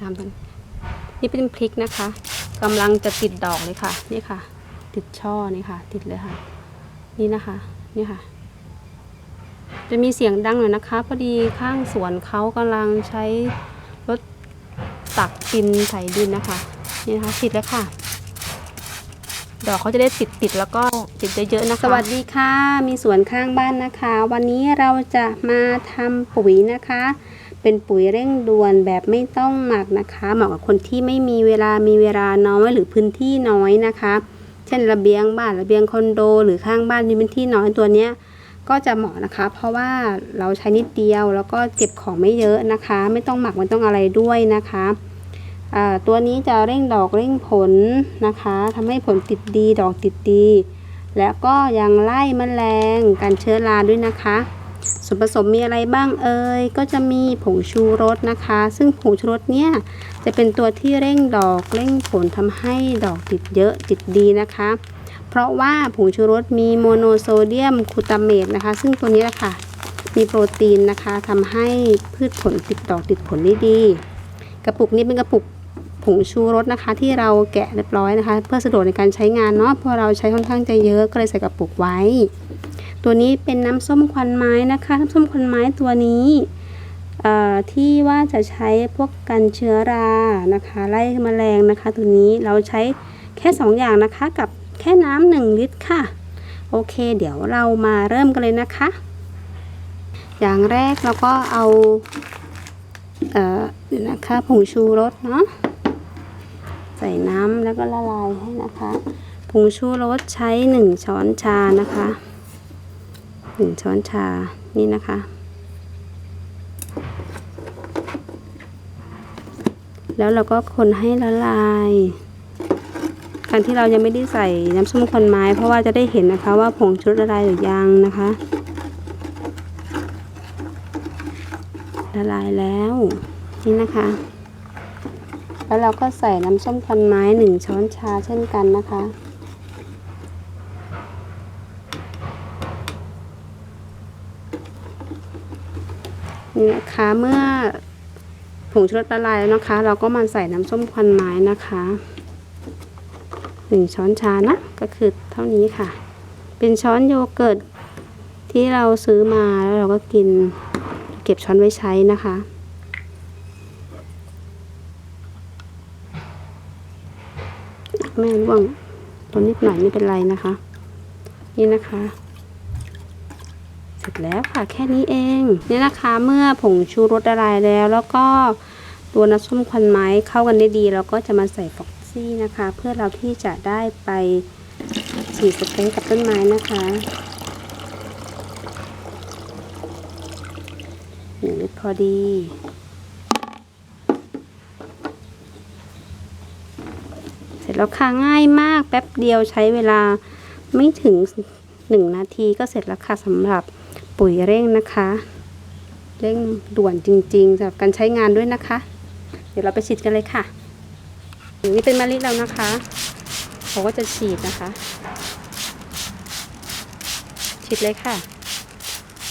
ทำเป็นนี่เป็นพริกนะคะกำลังจะติดดอกเลยค่ะ นี่ค่ะ ติดช่อนี่ค่ะ ติดเลยค่ะ นี่นะคะนี่ค่ะ จะมีเสียงดังหน่อยนะคะ พอดีข้างสวนเขากำลังใช้รถตักดินใส่ดินนะคะ นี่นะคะติดแล้วค่ะ ดอกเขาจะได้ติดติดแล้วก็ติดเยอะๆนะคะสวัสดีค่ะ มีสวนข้างบ้านนะคะ วันนี้เราจะมาทำปุ๋ยนะคะ เป็นปุ๋ยเร่งด่วนแบบไม่ต้องหมักนะคะ เหมาะกับคนที่ไม่มีเวลามีเวลาน้อยหรือพื้นที่น้อยนะคะ เช่นระเบียงบ้านระเบียงคอนโด หรือข้างบ้านมีพื้นที่น้อยตัวเนี้ยก็จะเหมาะนะคะ เพราะว่าเราใช้นิดเดียวแล้วก็เก็บของไม่เยอะนะคะ ไม่ต้องหมักไม่ต้องอะไรด้วยนะคะตัวนี้จะเร่งดอกเร่งผลนะคะทำให้ผลติดดีดอกติดดี แล้วก็ยังไล่แมลงกันเชื้อราด้วยนะคะ ส่วนผสมมีอะไรบ้างเอ่ยก็จะมีผงชูรสนะคะ ซึ่งผงชูรสเนี่ยจะเป็นตัวที่เร่งดอกเร่งผลทำให้ดอกติดเยอะติดดีนะคะ เพราะว่าผงชูรสมีโมโนโซเดียมคูตาเมตนะคะ ซึ่งตัวนี้แหละค่ะมีโปรตีนนะคะทำให้พืชผลติดดอกติดผลได้ดี กระปุกนี้เป็นกระปุกผงชูรสนะคะ ที่เราแกะเรียบร้อยนะคะ เพื่อสะดวกในการใช้งานเนาะเพราะเราใช้ค่อนข้างจะเยอะก็เลยใส่กระปุกไว้ ตัวนี้เป็นน้ำส้มควันไม้นะคะ น้ำส้มควันไม้ตัวนี้ที่ว่าจะใช้พวกกันเชื้อรานะคะ ไล่แมลงนะคะ ตัวนี้เราใช้แค่ 2 อย่างนะคะ กับแค่น้ำหนึ่งลิตรค่ะ โอเค เดี๋ยวเรามาเริ่มกันเลยนะคะ อย่างแรกเราก็เอาเอ่อเดี๋ยวนะคะผงชูรสเนาะใส่น้ำแล้วก็ละลายให้นะคะผงชูรสใช้ 1 ช้อนชานะคะ หนึ่งช้อนชา นี่นะคะ แล้วเราก็คนให้ละลาย การที่เรายังไม่ได้ใส่น้ำส้มควันไม้ เพราะว่าจะได้เห็นนะคะว่าผงชุรสละลายหรือยังนะคะ ละลายแล้ว นี่นะคะ แล้วเราก็ใส่น้ำส้มควันไม้หนึ่งช้อนชาเช่นกันนะคะ นี่นะคะเมื่อผงชูรสละลายแล้วนะคะ เราก็มาใส่น้ำส้มควันไม้นะคะหนึ่งช้อนชานะก็คือเท่านี้ค่ะ เป็นช้อนโยเกิร์ตที่เราซื้อมาแล้วเราก็กินเก็บช้อนไว้ใช้นะคะ แม่ร่วงตัวนิดหน่อยไม่เป็นไรนะคะ นี่นะคะ สร็จแล้วค่ะแค่นี้เองนี่นะคะเมื่อผงชูรสละลายแล้ว แล้วก็ตัวน้ำส้มควันไม้เข้ากันได้ดีเราก็จะมาใส่ฟอกซี่นะคะ เพื่อเราที่จะได้ไปฉีดสเปรย์กับต้นไม้นะคะหนึ่งลิตรพอดีเสร็จแล้วค่ะง่ายมากแป๊บเดียวใช้เวลาไม่ถึงหนึ่งนาทีก็เสร็จแล้วค่ะสำหรับ ปุ๋ยเร่งนะคะ เร่งด่วนจริงๆสำหรับการใช้งานด้วยนะคะ เดี๋ยวเราไปฉีดกันเลยค่ะนี้เป็นมะลิแล้วนะคะเขาก็จะฉีดนะคะ ฉีดเลยค่ะ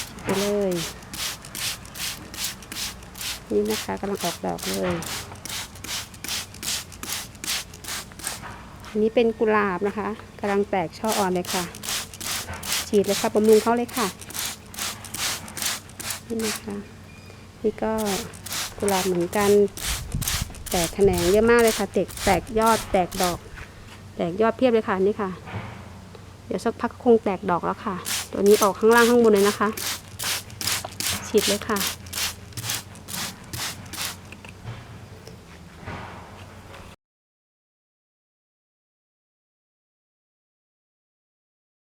ฉีดไปเลย นี่นะคะกำลังออกดอกเลย อันนี้เป็นกุหลาบนะคะกำลังแตกช่ออ่อนเลยค่ะ ฉีดเลยค่ะบำรุงเขาเลยค่ะ นี่นะคะ นี่ก็กุหลาบเหมือนกัน แตกแขนงเยอะมากเลยค่ะ แตกแตกยอดแตกดอก แตกยอดเพียบเลยค่ะนี่ค่ะ เดี๋ยวสักพักคงแตกดอกแล้วค่ะ ตัวนี้ออกข้างล่างข้างบนเลยนะคะ ฉีดเลยค่ะ